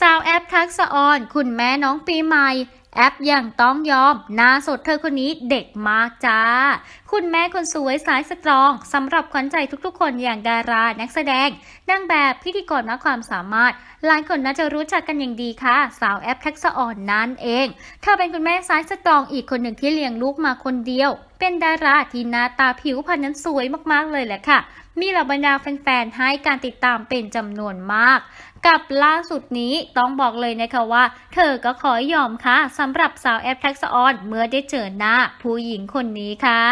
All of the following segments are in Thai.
สาวแอปทักษออน คุณแม่น้องปีใหม่แอปยังต้องยอมหน้าสดเธอคนนี้เด็กมากจ้า คุณแม่คนสวยสายสตรองสำหรับขวัญใจทุกๆ คนอย่างดารานักแสดงนางแบบพิธีกรมากความสามารถ หลายคนน่าจะรู้จักกันอย่างดีค่ะ สาวแอปทักษออนนั่นเอง เธอเป็นคุณแม่สายสตรองอีกคนหนึ่งที่เลี้ยงลูกมาคนเดียว เป็นดาราที่หน้าตาผิวพรรณนั้นสวยมากๆเลยแหละค่ะ มีเหล่าบรรดาแฟนๆ ให้การติดตามเป็นจำนวนมาก กับล่าสุดนี้ต้องบอกเลยนะคะว่า เธอก็ขอยอมค่ะสำหรับสาวแอปทักษออนเมื่อได้เจอหน้าผู้หญิงคนนี้ค่ะ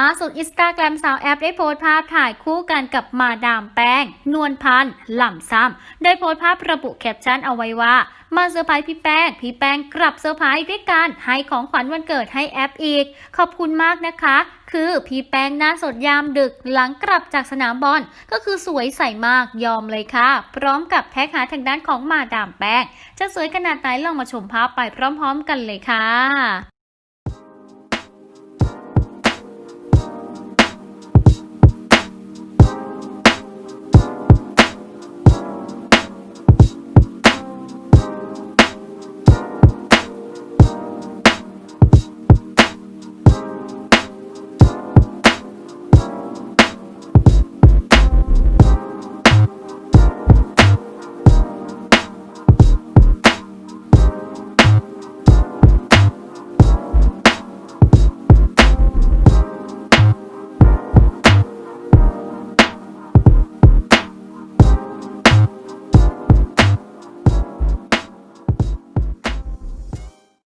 ล่าสุดอินสตาแกรมสาวแอปได้โพสต์ภาพถ่ายคู่กันกับมาดามแป้ง นวลพันธ์หล่ำซ้ำได้โพสต์ภาพระบุแคปชั่นเอาไว้ว่ามาเซอร์ไพรส์พี่แป้ง พี่แป้งกลับเซอร์ไพรส์ด้วยการให้ของขวัญวันเกิดให้แอปอีก ขอบคุณมากนะคะ คือพี่แป้งหน้าสดยามดึกหลังกลับจากสนามบอลก็คือสวยใสมากยอมเลยค่ะ พร้อมกับแท็กหาทางด้านของมาดามแป้ง จะสวยขนาดไหนลองมาชมภาพไปพร้อมๆกันเลยค่ะ